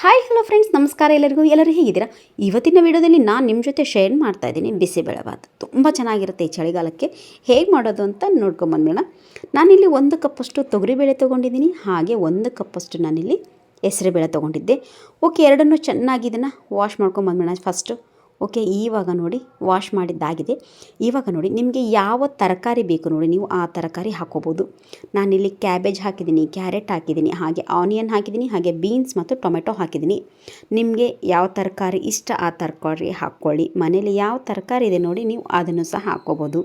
Hi hello friends ನಮಸ್ಕಾರ ಎಲ್ಲರಿಗೂ. ಎಲ್ಲರೂ ಹೇಗಿದ್ದೀರಾ? ಇವತ್ತಿನ ವಿಡಿಯೋದಲ್ಲಿ ನಾನು ನಿಮ್ಮ ಜೊತೆ ಶೇರ್ ಮಾಡ್ತಾ ಇದ್ದೀನಿ ಬಿಸಿಬೇಳೆಭಾತ್. ತುಂಬ ಚೆನ್ನಾಗಿರುತ್ತೆ ಈ ಚಳಿಗಾಲಕ್ಕೆ. ಹೇಗೆ ಮಾಡೋದು ಅಂತ ನೋಡ್ಕೊಂಬಂದ್ಮೇಣ ನಾನಿಲ್ಲಿ ಒಂದು ಕಪ್ಪಷ್ಟು ತೊಗರಿಬೇಳೆ ತೊಗೊಂಡಿದ್ದೀನಿ. ಹಾಗೆ ಒಂದು ಕಪ್ಪಷ್ಟು ನಾನಿಲ್ಲಿ ಹೆಸರುಬೇಳೆ ತೊಗೊಂಡಿದ್ದೆ. ಓಕೆ ಎರಡನ್ನೂ ಚೆನ್ನಾಗಿ ಇದನ್ನು ವಾಶ್ ಮಾಡ್ಕೊಂಬಂದ್ಮೇಣ ಫಸ್ಟು ಓಕೆ ಇವಾಗ ನೋಡಿ ವಾಶ್ ಮಾಡಿದ್ದಾಗಿದೆ. ಇವಾಗ ನೋಡಿ ನಿಮಗೆ ಯಾವ ತರಕಾರಿ ಬೇಕು ನೋಡಿ ನೀವು ಆ ತರಕಾರಿ ಹಾಕೋಬೋದು. ನಾನಿಲ್ಲಿ ಕ್ಯಾಬೇಜ್ ಹಾಕಿದ್ದೀನಿ, ಕ್ಯಾರೆಟ್ ಹಾಕಿದ್ದೀನಿ, ಹಾಗೆ ಆನಿಯನ್ ಹಾಕಿದ್ದೀನಿ, ಹಾಗೆ ಬೀನ್ಸ್ ಮತ್ತು ಟೊಮೆಟೊ ಹಾಕಿದ್ದೀನಿ. ನಿಮಗೆ ಯಾವ ತರಕಾರಿ ಇಷ್ಟ ಆ ತರಕಾರಿ ಹಾಕ್ಕೊಳ್ಳಿ. ಮನೇಲಿ ಯಾವ ತರಕಾರಿ ಇದೆ ನೋಡಿ ನೀವು ಅದನ್ನು ಸಹ ಹಾಕ್ಕೋಬೋದು.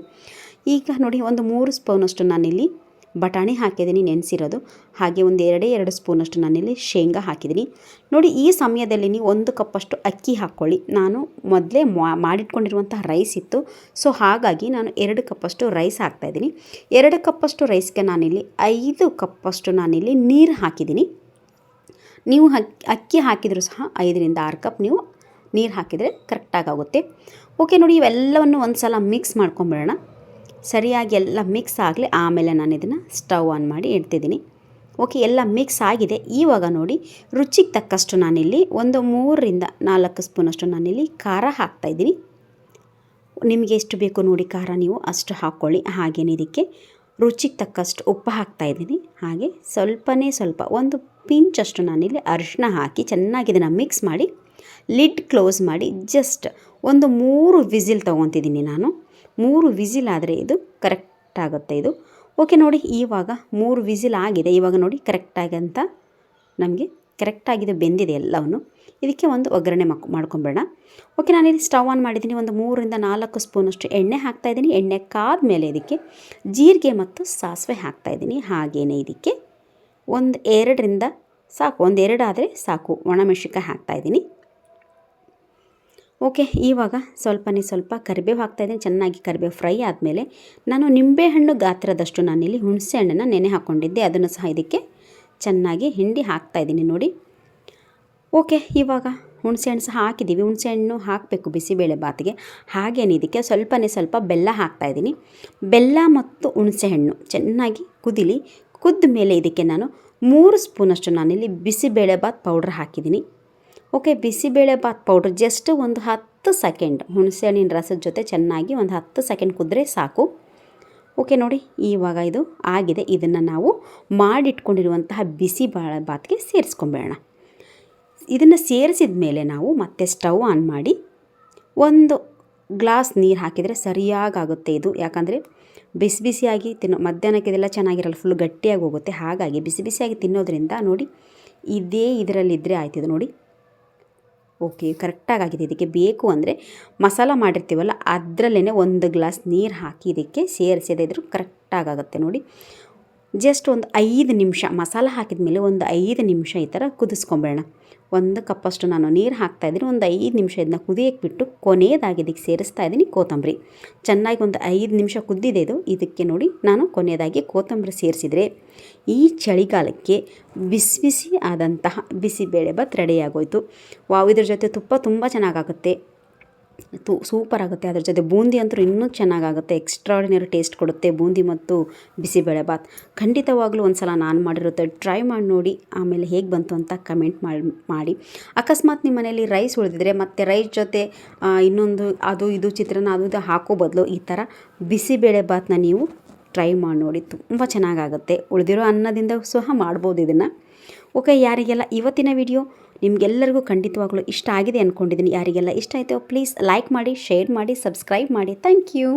ಈಗ ನೋಡಿ ಒಂದು ಮೂರು ಸ್ಪೂನಷ್ಟು ನಾನಿಲ್ಲಿ ಬಟಾಣಿ ಹಾಕಿದ್ದೀನಿ, ನೆನೆಸಿರೋದು. ಹಾಗೆ ಒಂದು ಎರಡೇ, ಎರಡು ಸ್ಪೂನಷ್ಟು ನಾನಿಲ್ಲಿ ಶೇಂಗಾ ಹಾಕಿದ್ದೀನಿ. ನೋಡಿ, ಈ ಸಮಯದಲ್ಲಿ ನೀವು ಒಂದು ಕಪ್ಪಷ್ಟು ಅಕ್ಕಿ ಹಾಕ್ಕೊಳ್ಳಿ. ನಾನು ಮೊದಲೇ ಮಾಡಿಟ್ಕೊಂಡಿರುವಂತಹ ರೈಸ್ ಇತ್ತು. ಸೊ, ಹಾಗಾಗಿ ನಾನು ಎರಡು ಕಪ್ಪಷ್ಟು ರೈಸ್ ಹಾಕ್ತಾಯಿದ್ದೀನಿ ಎರಡು ಕಪ್ಪಷ್ಟು ರೈಸ್ಗೆ ನಾನಿಲ್ಲಿ ಐದು ಕಪ್ಪಷ್ಟು ನಾನಿಲ್ಲಿ ನೀರು ಹಾಕಿದ್ದೀನಿ. ನೀವು ಅಕ್ಕಿ ಹಾಕಿದರೂ ಸಹ ಐದರಿಂದ ಆರು ಕಪ್ ನೀವು ನೀರು ಹಾಕಿದರೆ ಕರೆಕ್ಟಾಗುತ್ತೆ ಓಕೆ, ನೋಡಿ, ಇವೆಲ್ಲವನ್ನು ಒಂದು ಸಲ ಮಿಕ್ಸ್ ಮಾಡ್ಕೊಂಬಿಡೋಣ. ಸರಿಯಾಗಿ ಎಲ್ಲ ಮಿಕ್ಸ್ ಆಗಲಿ, ಆಮೇಲೆ ನಾನು ಇದನ್ನು ಸ್ಟವ್ ಆನ್ ಮಾಡಿ ಇಡ್ತಿದ್ದೀನಿ. ಓಕೆ ಎಲ್ಲ ಮಿಕ್ಸ್ ಆಗಿದೆ. ಇವಾಗ ನೋಡಿ, ರುಚಿಗೆ ತಕ್ಕಷ್ಟು ನಾನಿಲ್ಲಿ ಒಂದು ಮೂರರಿಂದ ನಾಲ್ಕು ಸ್ಪೂನಷ್ಟು ನಾನಿಲ್ಲಿ ಖಾರ ಹಾಕ್ತಾಯಿದ್ದೀನಿ ನಿಮಗೆ ಎಷ್ಟು ಬೇಕು ನೋಡಿ ಖಾರ ನೀವು ಅಷ್ಟು ಹಾಕ್ಕೊಳ್ಳಿ ಹಾಗೇನೆ ಇದಕ್ಕೆ ರುಚಿಗೆ ತಕ್ಕಷ್ಟು ಉಪ್ಪು ಹಾಕ್ತಾಯಿದ್ದೀನಿ ಹಾಗೆ ಸ್ವಲ್ಪನೇ ಸ್ವಲ್ಪ, ಒಂದು ಪಿಂಚಷ್ಟು ನಾನಿಲ್ಲಿ ಅರಿಶಿನ ಹಾಕಿ ಚೆನ್ನಾಗಿ ಇದನ್ನು ಮಿಕ್ಸ್ ಮಾಡಿ ಲಿಡ್ ಕ್ಲೋಸ್ ಮಾಡಿ ಜಸ್ಟ್ ಒಂದು ಮೂರು ವಿಸಿಲ್ ತೊಗೊತಿದ್ದೀನಿ ನಾನು. ಮೂರು ವಿಸಿಲ್ ಆದರೆ ಇದು ಕರೆಕ್ಟ್ ಆಗುತ್ತೆ ಇದು. ಓಕೆ ನೋಡಿ, ಇವಾಗ ಮೂರು ವಿಸಿಲ್ ಆಗಿದೆ. ಇವಾಗ ನೋಡಿ ಕರೆಕ್ಟಾಗಿ ಅಂತ ನಮಗೆ ಕರೆಕ್ಟಾಗಿದೆ ಬೆಂದಿದೆ ಎಲ್ಲವನ್ನು. ಇದಕ್ಕೆ ಒಂದು ಒಗ್ಗರಣೆ ಮಾಕ್ ಮಾಡ್ಕೊಂಬೇಡ ಓಕೆ ನಾನಿಲ್ಲಿ ಸ್ಟವ್ ಆನ್ ಮಾಡಿದ್ದೀನಿ. ಒಂದು ಮೂರರಿಂದ ನಾಲ್ಕು ಸ್ಪೂನಷ್ಟು ಎಣ್ಣೆ ಹಾಕ್ತಾಯಿದ್ದೀನಿ ಎಣ್ಣೆ ಕಾದ ಮೇಲೆ ಇದಕ್ಕೆ ಜೀರಿಗೆ ಮತ್ತು ಸಾಸಿವೆ ಹಾಕ್ತಾಯಿದ್ದೀನಿ ಹಾಗೇನೆ ಇದಕ್ಕೆ ಒಂದು ಎರಡರಿಂದ ಸಾಕು. ಒಂದು ಎರಡು ಆದರೆ ಸಾಕು. ಒಣಮೆಣಸಿನ್ಕಾಯಿ ಹಾಕ್ತಾಯಿದ್ದೀನಿ ಓಕೆ, ಇವಾಗ ಸ್ವಲ್ಪನೇ ಸ್ವಲ್ಪ ಕರಿಬೇವು ಹಾಕ್ತಾಯಿದ್ದೀನಿ ಚೆನ್ನಾಗಿ ಕರಿಬೇವು ಫ್ರೈ ಆದಮೇಲೆ ನಾನು ನಿಂಬೆಹಣ್ಣು ಗಾತ್ರದಷ್ಟು ನಾನಿಲ್ಲಿ ಹುಣಸೆ ಹಣ್ಣನ್ನು ನೆನೆ ಹಾಕ್ಕೊಂಡಿದ್ದೆ ಅದನ್ನು ಸಹ ಇದಕ್ಕೆ ಚೆನ್ನಾಗಿ ಹಿಂಡಿ ಹಾಕ್ತಾಯಿದ್ದೀನಿ ನೋಡಿ. ಓಕೆ, ಇವಾಗ ಹುಣಸೆಹಣ್ಣು ಸಹ ಹಾಕಿದ್ದೀವಿ. ಹುಣಸೆಹಣ್ಣು ಹಾಕಬೇಕು ಬಿಸಿಬೇಳೆ ಬಾತಿಗೆ. ಹಾಗೇನೆ ಇದಕ್ಕೆ ಸ್ವಲ್ಪನೇ ಸ್ವಲ್ಪ ಬೆಲ್ಲ ಹಾಕ್ತಾಯಿದ್ದೀನಿ ಬೆಲ್ಲ ಮತ್ತು ಹುಣಸೆಹಣ್ಣು ಚೆನ್ನಾಗಿ ಕುದಿಲಿ. ಕುದ್ದ ಮೇಲೆ ಇದಕ್ಕೆ ನಾನು ಮೂರು ಸ್ಪೂನಷ್ಟು ನಾನಿಲ್ಲಿ ಬಿಸಿಬೇಳೆ ಬಾತ್ ಪೌಡ್ರ್ ಹಾಕಿದ್ದೀನಿ. ಓಕೆ ಬಿಸಿಬೇಳೆಬಾತ್ ಪೌಡ್ರ್ ಜಸ್ಟ್ ಒಂದು ಹತ್ತು ಸೆಕೆಂಡ್ ಹುಣಸೆಹಣ್ಣಿನ ರಸದ ಜೊತೆ ಚೆನ್ನಾಗಿ ಒಂದು ಹತ್ತು ಸೆಕೆಂಡ್ ಕುದ್ರೆ ಸಾಕು. ಓಕೆ, ನೋಡಿ ಇವಾಗ ಇದು ಆಗಿದೆ. ಇದನ್ನು ನಾವು ಮಾಡಿಟ್ಕೊಂಡಿರುವಂತಹ ಬಿಸಿ ಬಾತ್ಗೆ ಸೇರಿಸ್ಕೊಂಬೇಡ ಇದನ್ನು ಸೇರಿಸಿದ ಮೇಲೆ ನಾವು ಮತ್ತೆ ಸ್ಟವ್ ಆನ್ ಮಾಡಿ ಒಂದು ಗ್ಲಾಸ್ ನೀರು ಹಾಕಿದರೆ ಸರಿಯಾಗುತ್ತೆ ಇದು. ಯಾಕಂದರೆ ಬಿಸಿ ಬಿಸಿಯಾಗಿ ತಿನ್ನೋ, ಮಧ್ಯಾಹ್ನಕ್ಕೆ ಇದೆಲ್ಲ ಚೆನ್ನಾಗಿರಲ್ಲ ಫುಲ್ ಗಟ್ಟಿಯಾಗಿ ಹೋಗುತ್ತೆ. ಹಾಗಾಗಿ ಬಿಸಿ ಬಿಸಿಯಾಗಿ ತಿನ್ನೋದ್ರಿಂದ ನೋಡಿ ಇದೇ ಇದರಲ್ಲಿದ್ದರೆ ಆಯ್ತಿದು ನೋಡಿ ಓಕೆ, ಕರೆಕ್ಟಾಗಿ ಆಗಿದೆ. ಇದಕ್ಕೆ ಬೇಕು ಅಂದರೆ ಮಸಾಲ ಮಾಡಿರ್ತೀವಲ್ಲ ಅದರಲ್ಲೇ ಒಂದು ಗ್ಲಾಸ್ ನೀರು ಹಾಕಿ ಇದಕ್ಕೆ ಸೇರಿಸಿದೆ ಕರೆಕ್ಟಾಗಿ ಆಗುತ್ತೆ ನೋಡಿ. ಜಸ್ಟ್ ಒಂದು ಐದು ನಿಮಿಷ, ಮಸಾಲ ಹಾಕಿದ ಮೇಲೆ ಒಂದು ಐದು ನಿಮಿಷ ಈ ಥರ ಕುದಿಸ್ಕೊಂಬೇಡ ಒಂದು ಕಪ್ಪಷ್ಟು ನಾನು ನೀರು ಹಾಕ್ತಾಯಿದ್ದೀನಿ ಒಂದು ಐದು ನಿಮಿಷ ಇದನ್ನ ಕುದಿಯಕ್ಕೆ ಬಿಟ್ಟು ಕೊನೆಯದಾಗಿ ಇದಕ್ಕೆ ಸೇರಿಸ್ತಾ ಇದ್ದೀನಿ ಕೋತಂಬರಿ ಚೆನ್ನಾಗಿ ಒಂದು ಐದು ನಿಮಿಷ ಕುದ್ದಿದೆ ಇದು, ಇದಕ್ಕೆ ನೋಡಿ ನಾನು ಕೊನೆಯದಾಗಿ ಕೋತಂಬರಿ ಸೇರಿಸಿದರೆ ಈ ಚಳಿಗಾಲಕ್ಕೆ ಬಿಸಿ ಬಿಸಿ ಆದಂತಹ ಬಿಸಿಬೇಳೆ ಬಿಸಿಬೇಳೆಭಾತ್ ರೆಡಿಯಾಗೋಯಿತು ವಾವ್, ಇದ್ರ ಜೊತೆ ತುಪ್ಪ ತುಂಬ ಚೆನ್ನಾಗಾಗುತ್ತೆ. ತು ಸೂಪರ್ ಆಗುತ್ತೆ. ಅದ್ರ ಜೊತೆ ಬೂಂದಿ ಅಂತೂ ಇನ್ನೂ ಚೆನ್ನಾಗಾಗುತ್ತೆ. ಎಕ್ಸ್ಟ್ರಾಡಿನರಿ ಟೇಸ್ಟ್ ಕೊಡುತ್ತೆ. ಬೂಂದಿ ಮತ್ತು ಬಿಸಿಬೇಳೆಬಾತ್ ಖಂಡಿತವಾಗ್ಲೂ ಒಂದು ಸಲ ನಾನು ಮಾಡಿರುತ್ತೆ ಟ್ರೈ ಮಾಡಿ ನೋಡಿ. ಆಮೇಲೆ ಹೇಗೆ ಬಂತು ಅಂತ ಕಮೆಂಟ್ ಮಾಡಿ ಅಕಸ್ಮಾತ್ ನಿಮ್ಮ ಮನೇಲಿ ರೈಸ್ ಉಳಿದಿದ್ರೆ ಮತ್ತು ರೈಸ್ ಜೊತೆ ಇನ್ನೊಂದು ಅದು, ಇದು ಚಿತ್ರಾನ್ನ ಅದು, ಇದು ಹಾಕೋ ಬದಲು ಈ ಥರ ಬಿಸಿಬೇಳೆಭಾತನ್ನ ನೀವು ಟ್ರೈ ಮಾಡಿ ನೋಡಿ. ತುಂಬ ಚೆನ್ನಾಗಾಗುತ್ತೆ. ಉಳಿದಿರೋ ಅನ್ನದಿಂದ ಸಹ ಮಾಡ್ಬೋದು ಇದನ್ನು. ಓಕೆ ಯಾರಿಗೆಲ್ಲ ಇವತ್ತಿನ ವಿಡಿಯೋ ನಿಮಗೆಲ್ಲರಿಗೂ ಖಂಡಿತವಾಗಲೂ ಇಷ್ಟ ಆಗಿದೆ ಅಂದ್ಕೊಂಡಿದ್ದೀನಿ ಯಾರಿಗೆಲ್ಲ ಇಷ್ಟ ಆಯಿತು ಪ್ಲೀಸ್ ಲೈಕ್ ಮಾಡಿ ಶೇರ್ ಮಾಡಿ ಸಬ್ಸ್ಕ್ರೈಬ್ ಮಾಡಿ. Thank you